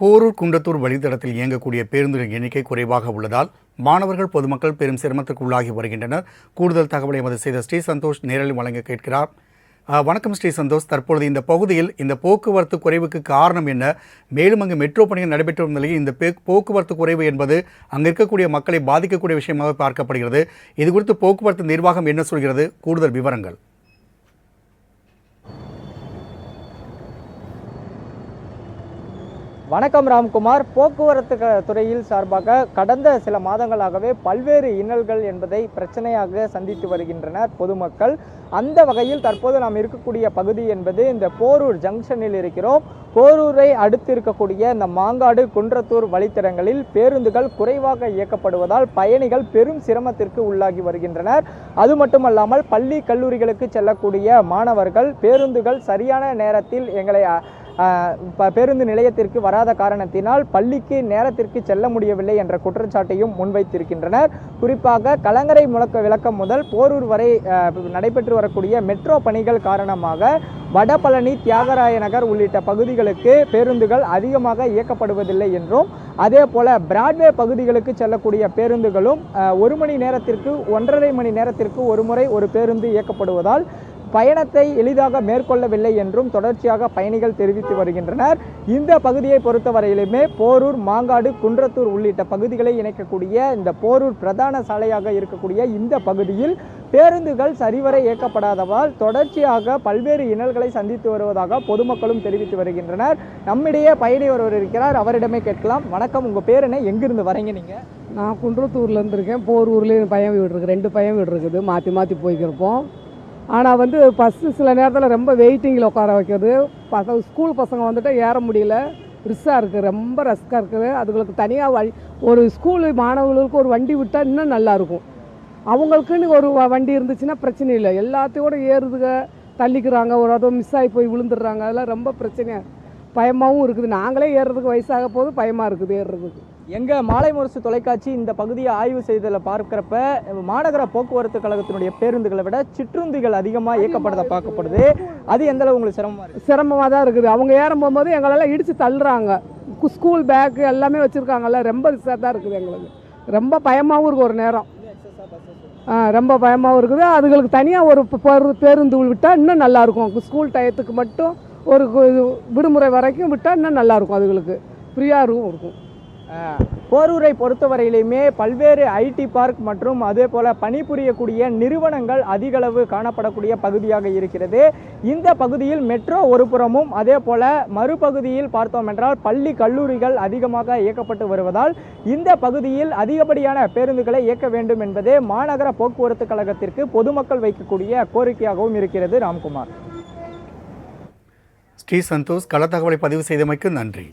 போரூர் குண்டத்தூர் வழித்தடத்தில் இயங்கக்கூடிய பேருந்துகளின் எண்ணிக்கை குறைவாக உள்ளதால் மாணவர்கள் பொதுமக்கள் பெரும் சிரமத்திற்கு உள்ளாகி வருகின்றனர். கூடுதல் தகவலை எமது செய்த ஸ்ரீ சந்தோஷ் நேரில் வழங்க கேட்கிறார். வணக்கம் ஸ்ரீ சந்தோஷ். தற்பொழுது இந்த பகுதியில் இந்த போக்குவரத்து குறைவுக்கு காரணம் என்ன? மேலும் அங்கு மெட்ரோ பணிகள் நடைபெற்று வரும் நிலையில் இந்த போக்குவரத்து குறைவு என்பது அங்கு இருக்கக்கூடிய மக்களை பாதிக்கக்கூடிய விஷயமாக பார்க்கப்படுகிறது. இது குறித்து போக்குவரத்து நிர்வாகம் என்ன சொல்கிறது? கூடுதல் விவரங்கள். வணக்கம் ராம்குமார். போக்குவரத்து துறையில் சார்பாக கடந்த சில மாதங்களாகவே பல்வேறு இன்னல்கள் என்பதை பிரச்சனையாக சந்தித்து வருகின்றனர் பொதுமக்கள். அந்த வகையில் தற்போது நாம் இருக்கக்கூடிய பகுதி என்பது இந்த போரூர் ஜங்ஷனில் இருக்கிறோம். போரூரை அடுத்து இருக்கக்கூடிய இந்த மாங்காடு குன்றத்தூர் வழித்தடங்களில் பேருந்துகள் குறைவாக இயக்கப்படுவதால் பயணிகள் பெரும் சிரமத்திற்கு உள்ளாகி வருகின்றனர். அது மட்டுமல்லாமல் பள்ளி கல்லூரிகளுக்கு செல்லக்கூடிய மாணவர்கள் பேருந்துகள் சரியான நேரத்தில் எங்களை பேருந்து நிலையத்திற்கு வராத காரணத்தினால் பள்ளிக்கு நேரத்திற்கு செல்ல முடியவில்லை என்ற குற்றச்சாட்டையும் முன்வைத்திருக்கின்றனர். குறிப்பாக கலங்கரை முழக்க விளக்கம் முதல் போரூர் வரை நடைபெற்று வரக்கூடிய மெட்ரோ பணிகள் காரணமாக வடபழனி தியாகராய நகர் உள்ளிட்ட பகுதிகளுக்கு பேருந்துகள் அதிகமாக இயக்கப்படுவதில்லை என்றும் அதே போல பிராட்வே பகுதிகளுக்கு செல்லக்கூடிய பேருந்துகளும் ஒரு மணி நேரத்திற்கு ஒன்றரை மணி நேரத்திற்கு ஒரு முறை ஒரு பேருந்து இயக்கப்படுவதால் பயணத்தை எளிதாக மேற்கொள்ளவில்லை என்றும் தொடர்ச்சியாக பயணிகள் தெரிவித்து வருகின்றனர். இந்த பகுதியை பொறுத்தவரையிலுமே போரூர் மாங்காடு குன்றத்தூர் உள்ளிட்ட பகுதிகளை இணைக்கக்கூடிய இந்த போரூர் பிரதான சாலையாக இருக்கக்கூடிய இந்த பகுதியில் பேருந்துகள் சரிவர இயக்கப்படாததால் தொடர்ச்சியாக பல்வேறு இன்னல்களை சந்தித்து வருவதாக பொதுமக்களும் தெரிவித்து வருகின்றனர். நம்மிடையே பயணி ஒருவர் இருக்கிறார். அவரிடமே கேட்கலாம். வணக்கம். உங்கள் பேர் என்ன? எங்கிருந்து வரீங்க நீங்கள் நான் குன்றத்தூர்ல இருந்திருக்கேன் போரூர்லேயும் பையன் வீடு இருக்குது ரெண்டு பையன் வீடு இருக்குது. மாற்றி மாற்றி போய்க்கிருப்போம். ஆனால் வந்து பஸ்ஸு சில நேரத்தில் ரொம்ப வெயிட்டிங்கில் உட்கார வைக்கிறது. பசங்க ஸ்கூல் பசங்க வந்துட்டு ஏற முடியல. ரிஸ்ஸாக இருக்குது ரொம்ப ரஸ்க்காக இருக்குது. அதுங்களுக்கு தனியாக வழி ஒரு ஸ்கூலு மாணவர்களுக்கு ஒரு வண்டி விட்டால் இன்னும் நல்லாயிருக்கும் அவங்களுக்குன்னு ஒரு வண்டி இருந்துச்சுன்னா பிரச்சனை இல்லை. எல்லாத்தையோட ஏறுதுக தள்ளிக்கிறாங்க. ஒரு அதுவும் மிஸ் ஆகி போய் விழுந்துடுறாங்க. அதெல்லாம் ரொம்ப பிரச்சனையாக பயமாகவும் இருக்குது. நாங்களே ஏறுறதுக்கு வயசாக போது பயமாக இருக்குது ஏறுறதுக்கு. எங்க மாலை முரசு தொலைக்காட்சி இந்த பகுதியை ஆய்வு செய்ததில் பார்க்கிறப்ப மாநகர போக்குவரத்து கழகத்தினுடைய பேருந்துகளை விட சிற்றுந்திகள் அதிகமாக இயக்கப்படுறத பார்க்கப்படுது. அது எந்த அளவு உங்களுக்கு சிரமமா இருக்கு? சிரமமாக தான் இருக்குது. அவங்க ஏறும் போகும்போது எங்களெல்லாம் இடித்து தள்ளுறாங்க. ஸ்கூல் பேக்கு எல்லாமே வச்சுருக்காங்கல்ல ரொம்ப தான் இருக்குது எங்களுக்கு. ரொம்ப பயமாகவும் இருக்குது ஒரு நேரம். ரொம்ப பயமாகவும் இருக்குது. அதுங்களுக்கு தனியாக ஒரு பேருந்து விட்டால் இன்னும் நல்லாயிருக்கும் ஸ்கூல் டயத்துக்கு மட்டும் ஒரு விடுமுறை வரைக்கும் விட்டால் இன்னும் நல்லாயிருக்கும் அதுங்களுக்கு ஃப்ரீயாக இருக்கும் இருக்கும். போரூரை பொறுத்தவரையிலுமே பல்வேறு ஐடி பார்க் மற்றும் அதே போல் பணிபுரியக்கூடிய நிறுவனங்கள் அதிகளவு காணப்படக்கூடிய பகுதியாக இருக்கிறது. இந்த பகுதியில் மெட்ரோ ஒரு புறமும் அதே போல் மறுபகுதியில் பார்த்தோம் என்றால் பள்ளி கல்லூரிகள் அதிகமாக இயக்கப்பட்டு வருவதால் இந்த பகுதியில் அதிகப்படியான பேருந்துகளை இயக்க வேண்டும் என்பதே மாநகர போக்குவரத்து கழகத்திற்கு பொதுமக்கள் வைக்கக்கூடிய கோரிக்கையாகவும் இருக்கிறது ராம்குமார். ஸ்ரீ சந்தோஷ் கள தகவலை பதிவு செய்தமைக்கு நன்றி.